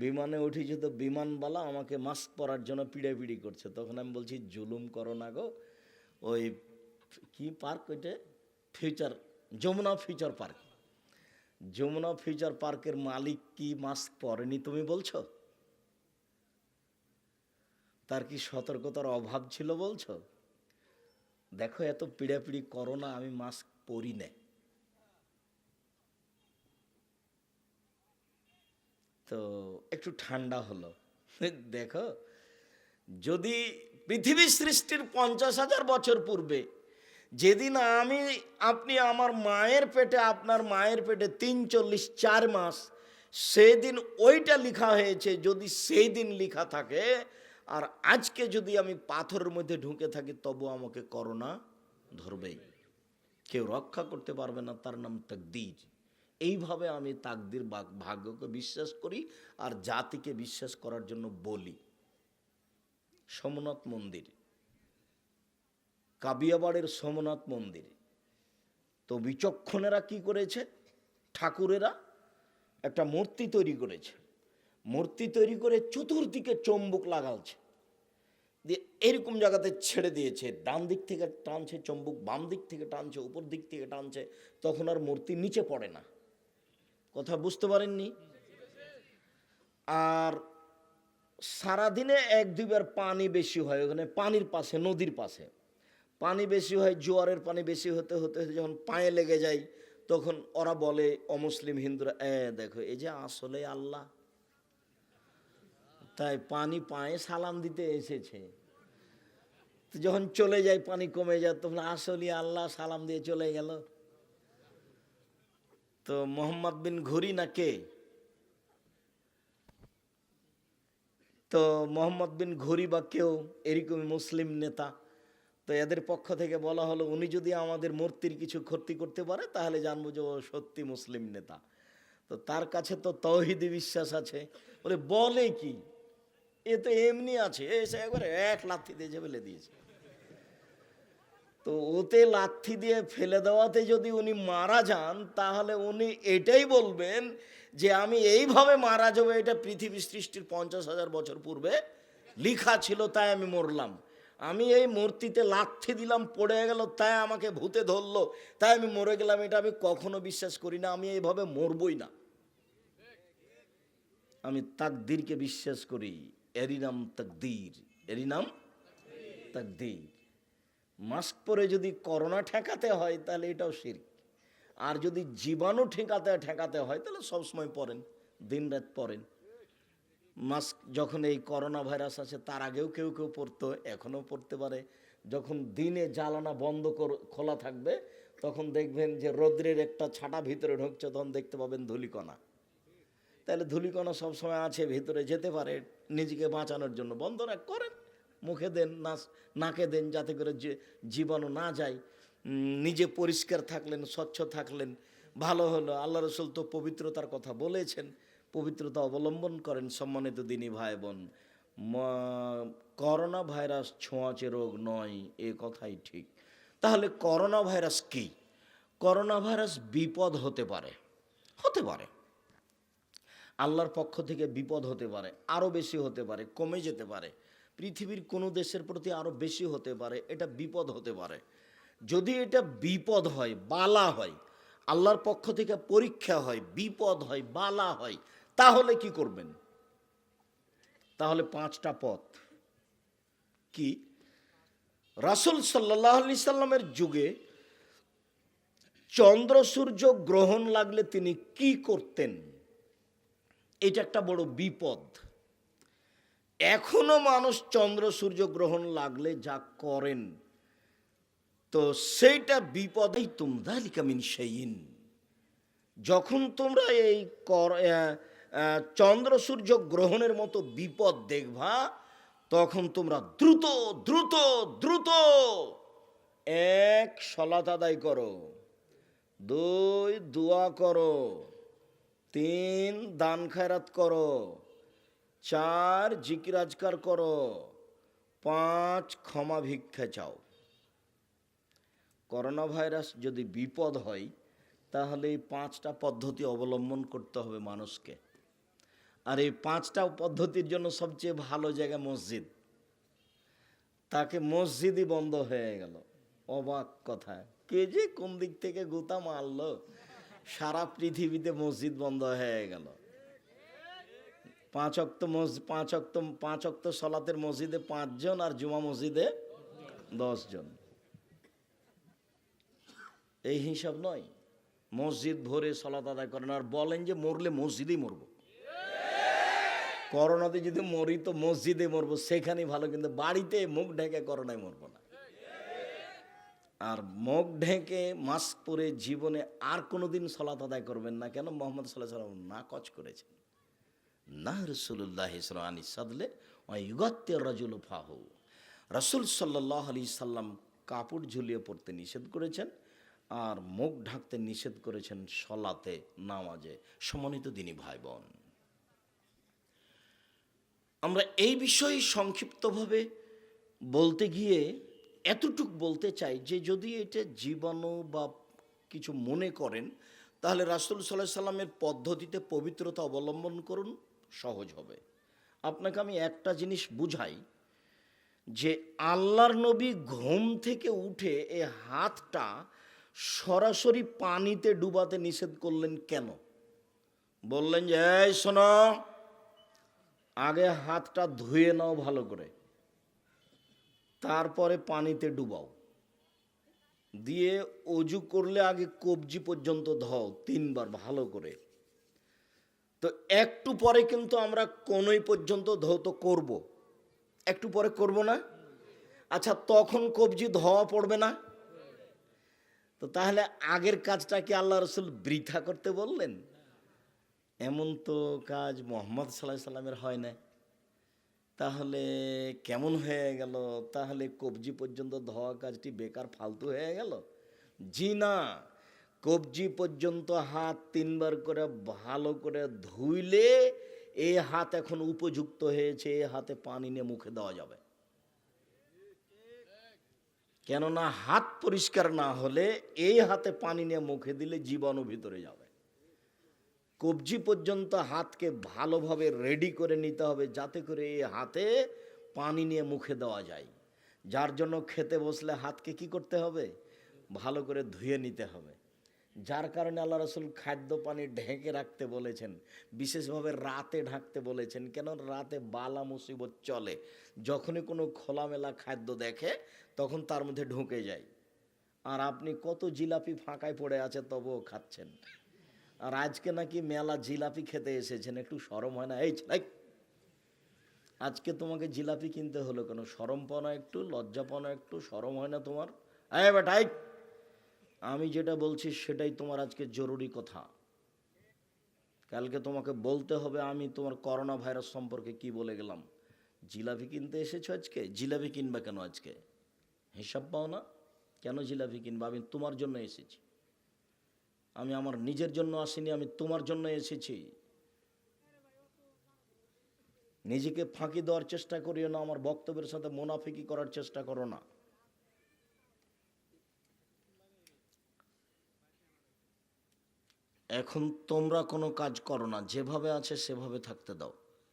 বিমানে উঠেছি তো বিমানবালা আমাকে মাস্ক পরার জন্য পিড়াপিড়ি করছে। তখন আমি বলছি, জুলুম করো না গো। ওই কি পার্ক ওইটা? Future, Jamuna future park. Jamuna future পার্কের মালিক কি মাস্ক পরেনি তুমি বলছো? তার কি সতর্কতার অভাব ছিল বলছো? দেখো, এত পিড়াপিড়ি করো না, আমি মাস্ক পরি না। তো একটু ঠান্ডা হলো। দেখো, যদি পৃথিবী সৃষ্টির পঞ্চাশ হাজার বছর পূর্বে যেদিন আমি, আপনি আমার মায়ের পেটে, আপনার মায়ের পেটে তিন চল্লিশ চার মাস, সেদিন ওইটা লিখা হয়েছে, যদি সেই দিন লিখা থাকে, আর আজকে যদি আমি পাথরের মধ্যে ঢুকে থাকি তবু আমাকে করোনা ধরবেই। কেউ রক্ষা করতে পারবে না, তার নাম তকদির। এইভাবে আমি তাকদির ভাগ্যকে বিশ্বাস করি আর জাতিকে বিশ্বাস করার জন্য বলি। সোমনাথ মন্দির। কাবিয়াবাড়ের সোমনাথ মন্দির। তো বিচক্ষণেরা কি করেছে? ঠাকুরেরা একটা মূর্তি তৈরি করেছে। মূর্তি তৈরি করে চতুর্দিকে চম্বুক লাগালছে। দিয়ে এরকম জায়গাতে ছেড়ে দিয়েছে। ডান দিক থেকে টানছে চম্বুক, বাম দিক থেকে টানছে, উপর দিক থেকে টানছে, তখন আর মূর্তি নিচে পড়ে না। কথা বুঝতে পারেননি। আর সারাদিনে এক দুইবার পানি বেশি হয়, ওখানে পানির পাশে, নদীর পাশে। পানি বেশি হয়, জোয়ারের পানি বেশি হতে হতে হতে যখন পায়ে লেগে যায়, তখন ওরা বলে অমুসলিম হিন্দুরা, এ দেখো, এই যে আসলে আল্লাহ। তাই পানি পায়ে সালাম দিতে এসেছে। যখন চলে যায়, পানি কমে যায়, তখন আসলে আল্লাহ সালাম দিয়ে চলে গেল। তো মোহাম্মদ বিন ঘুরি না কে? তো মোহাম্মদ বিন ঘুরি বা কেউ এরকমই মুসলিম নেতা, তো এদের পক্ষ থেকে বলা হলো, উনি যদি আমাদের মূর্তির কিছু ক্ষতি করতে পারে, তাহলে জানব যে ও সত্যি মুসলিম নেতা। তো তার কাছে তো তৌহিদি বিশ্বাস আছে। বলে বলে কি? এ তো এমনি আছে, এসে একবারে এক লাথি দিয়ে ফেলে দিয়েছে। তো ওতে লাথি দিয়ে ফেলে দেওয়াতে যদি উনি মারা যান, তাহলে উনি এটাই বলবেন যে আমি এইভাবে মারা যাব, এটা পৃথিবী সৃষ্টির পঞ্চাশ হাজার বছর পূর্বে লিখা ছিল, তাই আমি মরলাম। আমি এই মূর্তিতে লাথি দিলাম, পড়ে গেল, তাই আমাকে ভূতে ধরলো, তাই আমি মরে গেলাম, এটা আমি কখনো বিশ্বাস করি না, আমি এইভাবে মরবই না। আমি তাকদিরকে বিশ্বাস করি, এরই নাম তাকদির, এরই নাম তাকদির। মাস্ক পরে যদি করোনা ঠেকাতে হয়, তাহলে এটাও শির আর যদি জীবাণু ঠেকাতে ঠেকাতে হয়, তাহলে সবসময় পরেন দিন রাত পরেন। মাস্ক যখন এই করোনা ভাইরাস আছে, তার আগেও কেউ কেউ পরতো, এখনও পড়তে পারে। যখন দিনে জ্বালানা বন্ধ কর- খোলা থাকবে, তখন দেখবেন যে রৌদ্রের একটা ছাটা ভিতরে ঢুকছে, তখন দেখতে পাবেন ধুলিকণা। তাহলে ধুলিকণা সবসময় আছে, ভিতরে যেতে পারে, নিজেকে বাঁচানোর জন্য। বন্ধ রাখ করেন। মুখে দেন নাস নাকে দেন যাতে করে যে জীবাণু না যায়। নিজে পরিষ্কার থাকলেন, স্বচ্ছ থাকলেন, ভালো হলো। আল্লাহ রসুল তো পবিত্রতার কথা বলেছেন, পবিত্রতা অবলম্বন করেন সম্মানিত দিনী ভাই বোন করোনা ভাইরাস ছোঁয়াচে রোগ নয়, এ কথাই ঠিক। তাহলে করোনা ভাইরাস কি? করোনা ভাইরাস বিপদ হতে পারে হতে পারে। আল্লাহর পক্ষ থেকে বিপদ হতে পারে, আরও বেশি হতে পারে, কমে যেতে পারে। পৃথিবীর কোনো দেশের প্রতি আরও বেশি হতে পারে, এটা বিপদ হতে পারে। যদি এটা বিপদ হয়, বালা হয়, আল্লাহর পক্ষ থেকে পরীক্ষা হয়, বিপদ হয়, বালা হয়, তাহলে কি করবেন? তাহলে পাঁচটা পথ। কি? রাসুল সাল্লাহ আলি সাল্লামের যুগে চন্দ্র সূর্য গ্রহণ লাগলে তিনি কি করতেন? এটা একটা বড় বিপদ। এখনও মানুষ চন্দ্র সূর্য গ্রহণ লাগলে যা করেন, তো সেইটা বিপদেই তুমদালিকা মিন সেইন যখন তোমরা এই কর চন্দ্র সূর্য গ্রহণের মতো বিপদ দেখবা, তখন তোমরা দ্রুত দ্রুত দ্রুত এক সলাত আদায় করো, দুই দোয়া করো, তিন দান খায়রাত করো চার জিকিরাজকার করো, পাঁচ ক্ষমা ভিক্ষা চাও। করোনা ভাইরাস যদি বিপদ হয়, তাহলে এই পাঁচটা পদ্ধতি অবলম্বন করতে হবে মানুষকে। আর এই পাঁচটা পদ্ধতির জন্য সবচেয়ে ভালো জায়গা মসজিদ। তাকে মসজিদই বন্ধ হয়ে গেল। অবাক কথা। কে যে কোন দিক থেকে গুতা মারলো? সারা পৃথিবীতে মসজিদ বন্ধ হয়ে গেল। পাঁচ অক্ত মসজিদ পাঁচ অক্ত পাঁচ অক্ত সলাতের মসজিদে পাঁচজন আর জুমা মসজিদে দশজন। এই হিসাব নয়। মসজিদ ভরে সলাত আদায় করেন আর বলেন যে মরলে মসজিদেই মরব। করোনাতে যদি মরি তো মসজিদে মরবো, সেখানেই ভালো, কিন্তু বাড়িতে মুখ ঢেকে করোনায় মরবো না। আর মুখ ঢেকে মাস্ক পরে জীবনে আর কোনোদিন সলাত আদায় করবেন না। কেন? মোহাম্মদ সাল্লাহ সাল্লাম না কচ করেছেন। না রসুল্লাহ আনি সাদলে ইউগাত্য রাজুল ফাহু। রসুল সাল্লাহ আলি সাল্লাম কাপড় ঝুলিয়ে পড়তে নিষেধ করেছেন আর মুখ ঢাকতে নিষেধ করেছেন সলাতে, নামাজে সমন্বিত দিনী ভাই বোন আমরা এই বিষয়ে সংক্ষিপ্তভাবে বলতে গিয়ে এতটুক বলতে চাই যে যদি এটা জীবাণু বা কিছু মনে করেন, তাহলে রাসুল সাল্লাহ সাল্লামের পদ্ধতিতে পবিত্রতা অবলম্বন করুন। সহজ হবে। আপনাকে আমি একটা জিনিস বুঝাই, যে আল্লাহর নবী ঘুম থেকে উঠে এ হাতটা সরাসরি পানিতে ডুবাতে নিষেধ করলেন কেন? বললেন যে, এই শোনো, আগে হাতটা ধুয়ে নাও ভালো করে, তারপরে পানিতে ডুবাও। দিয়ে অজু করলে আগে কবজি পর্যন্ত ধও তিনবার ভালো করে। তো একটু পরে কিন্তু আমরা কোনোই পর্যন্ত ধৌত করব। একটু পরে করব না? আচ্ছা তখন কবজি ধোয়া পড়বে না? তো তাহলে আগের কাজটা কি আল্লাহ রসুল বৃথা করতে বললেন? এমন তো কাজ মোহাম্মদ সাল্লাহ সাল্লামের হয় না তাহলে কেমন হয়ে গেল? তাহলে কবজি পর্যন্ত ধোয়া কাজটি বেকার ফালতু হয়ে গেল? জি না। কবজি পর্যন্ত হাত তিনবার করে ভালো করে ধুইলে এ হাত এখন উপযুক্ত হয়েছে, এ হাতে পানি নিয়ে মুখে দেওয়া যাবে। কেননা হাত পরিষ্কার না হলে এই হাতে পানি নিয়ে মুখে দিলে জীবাণু ভিতরে যাবে। কবজি পর্যন্ত হাতকে ভালোভাবে রেডি করে নিতে হবে যাতে করে এই হাতে পানি নিয়ে মুখে দেওয়া যায়। যার জন্য খেতে বসলে হাতকে কি করতে হবে? ভালো করে ধুয়ে নিতে হবে। যার কারণে আল্লাহ রসুল খাদ্য পানি ঢেকে রাখতে বলেছেন বিশেষভাবে রাতে ঢাকতে বলেছেন কেন রাতে বালা মুসিবত চলে। যখনই কোনো খোলামেলা খাদ্য দেখে তখন তার মধ্যে ঢুকে যায়। আর আপনি কত জিলাপি ফাঁকায় পড়ে আছে তবুও খাচ্ছেন। আর আজকে নাকি মেলা জিলাপি খেতে এসেছেন একটু সরম হয় না? এই ছেলে, আজকে তোমাকে জিলাপি কিনতে হলো কেন? সরমপনা একটু লজ্জাপনা একটু সরম হয় না তোমার? এই বেটাই আমি যেটা বলছি সেটাই তোমার আজকে জরুরি কথা। কালকে তোমাকে বলতে হবে আমি তোমার করোনা ভাইরাস সম্পর্কে কি বলে গেলাম। জিলাপি কিনতে এসেছ আজকে? জিলাপি কিনবা কেন আজকে? হিসাব পাও না? কেন জিলাপি কিনবা? আমি তোমার জন্য এসেছি। আমি আমার নিজের জন্য আসিনি, আমি তোমার জন্য এসেছি। নিজেকে ফাঁকি দেওয়ার চেষ্টা করিও না, আমার বক্তব্যের সাথে মোনাফিকি করার চেষ্টা করো না। এখন তোমরা কোনো কাজ করো না। যেভাবে আছে সেভাবে থাকতে দাও।